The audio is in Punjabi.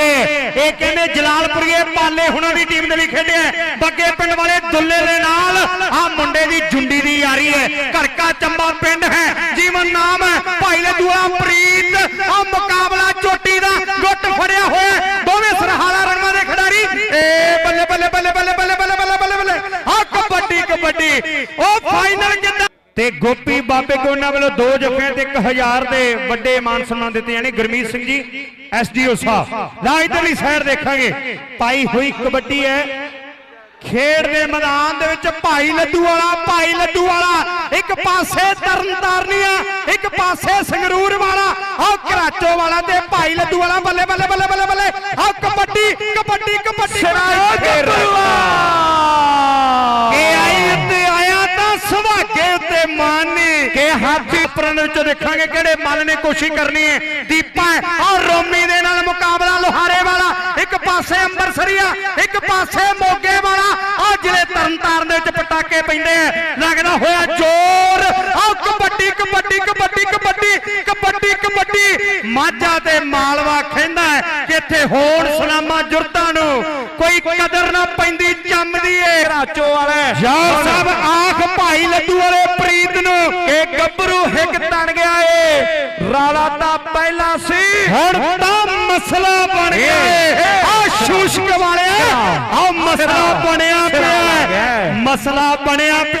ਇਹ ਕਹਿੰਦੇ ਜਲਾਲਪੁਰੀਏ ਪਾਲੇ ਹੁਣਾਂ ਦੀ ਟੀਮ ਦੇ ਲਈ ਖੇਡਿਆ ਬੱਗੇ ਪਿੰਡ ਵਾਲੇ ਦੁੱਲੇ ਦੇ ਨਾਲ ਆ ਮੁੰਡੇ ਦੀ ਜੁੰਡੀ ਦੀ ਯਾਰੀ ਹੈ। ਘਰਕਾ ਚੰਬਾ ਪਿੰਡ ਹੈ। ਜੀਵਨ ਨਾਮ ਹੈ। ਭਾਈ ਲੱਦੂਆ ਪ੍ਰੀਤ। ਆ ਮੁਕਾਬਲਾ ਚੋਟੀ ਦਾ ਗੁੱਟ ਫੜਿਆ ਹੋਇਆ ਦੋਵੇਂ ਸਰਹਾਲਾ ਰਣਵਾ ਦੇ ਖਿਡਾਰੀ। ਏ ਬੱਲੇ ਬੱਲੇ ਬੱਲੇ ਬੱਲੇ ਬੱਲੇ ਬੱਲੇ ਬੱਲੇ ਬੱਲੇ ਬੱਲੇ। ਆ ਕਬੱਡੀ ਕਬੱਡੀ। ਉਹ ਫਾਈਨਲ ਤੇ ਗੋਪੀ ਬਾਬੇ ਕੋ ਉਹਨਾਂ ਵੱਲੋਂ ਦੋ ਜੱਫਿਆਂ ਤੇ 1000 ਦੇ ਵੱਡੇ ਮਾਨ ਸਨਮਾਨ ਦਿੱਤੇ ਜਾਣੇ। ਗੁਰਮੀਤ ਸਿੰਘ ਜੀ ਐਸਡੀਓ ਸਾਹਿਬ। ਲਾ ਇਧਰਲੀ ਸਾਈਡ ਦੇਖਾਂਗੇ। ਪਾਈ ਹੋਈ ਕਬੱਡੀ ਹੈ। ਖੇਡ ਦੇ ਮੈਦਾਨ ਦੇ ਵਿੱਚ ਭਾਈ ਲੱਡੂ ਵਾਲਾ ਭਾਈ ਲੱਡੂ ਵਾਲਾ। ਇੱਕ ਪਾਸੇ ਤਰਨਤਾਰਨੀਆ ਇੱਕ ਪਾਸੇ ਸੰਗਰੂਰ ਵਾਲਾ। ਆਹ ਕਰਾਚੋ ਵਾਲਾ ਤੇ ਭਾਈ ਲੱਡੂ ਵਾਲਾ। ਬੱਲੇ ਬੱਲੇ ਬੱਲੇ ਬੱਲੇ ਬੱਲੇ। ਆਹ ਕਬੱਡੀ ਕਬੱਡੀ ਕਬੱਡੀ। ਕੇ ਉੱਤੇ ਕਿ ਹਾਥੀ ਪਰਨ ਵਿੱਚ ਦੇਖਾਂਗੇ ਕਿਹੜੇ ਮਨ ਨੇ ਕੋਸ਼ਿਸ਼ ਕਰਨੀ ਹੈ। ਦੀਪਾ ਔਰ ਰੋਮੀ ਦੇ ਨਾਲ ਮੁਕਾਬਲਾ ਲੋਹਾਰੇ ਵਾਲਾ। ਇੱਕ ਪਾਸੇ ਅੰਬਰਸਰੀਆ, ਇੱਕ ਪਾਸੇ ਮੋਗੇ ਵਾਲਾ। ਆ ਜਿਹੜੇ ਤਰਨਤਾਰਨ ਦੇ ਵਿੱਚ ਪਟਾਕੇ ਪੈਂਦੇ ਆ, ਲੱਗਦਾ ਹੋਇਆ ਜ਼ੋਰ। ਆ ਕਬੱਡੀ ਕਬੱਡੀ ਕਬੱਡੀ ਕਬੱਡੀ ਕਬੱਡੀ ਕਬੱਡੀ। ਮਾਝਾ ਤੇ ਮਾਲਵਾ ਕਹਿੰਦਾ ਹੈ ਇੱਥੇ ਹੋਣ ਸਲਾਮਾ ਜੁਰਤਾਂ ਨੂੰ ਕੋਈ ਕਦਰ ਨਾ ਜੰਮਦੀ ਏ ਰਾਚੋ ਵਾਲੇ। ਯਾਰ ਸਾਹਿਬ ਆਖ ਭਾਈ ਲੱਡੂ ਵਾਲੇ ਪ੍ਰੀਤ ਨੂੰ ਇਹ ਗੱਭਰੂ ਹਿੱਕ ਤਣ ਗਿਆ ਏ। ਰਾਲਾ ਤਾਂ ਪਹਿਲਾਂ ਸੀ। ਹੁਣ ਤਾਂ ਮਸਲਾ ਬਣ ਗਿਆ ਆ ਸ਼ੂਸ਼ਕ ਵਾਲਿਆ। ਆ ਮਸਲਾ ਬਣਿਆ ਪਿਆ ਮਸਲਾ ਬਣਿਆ ਪਿਆ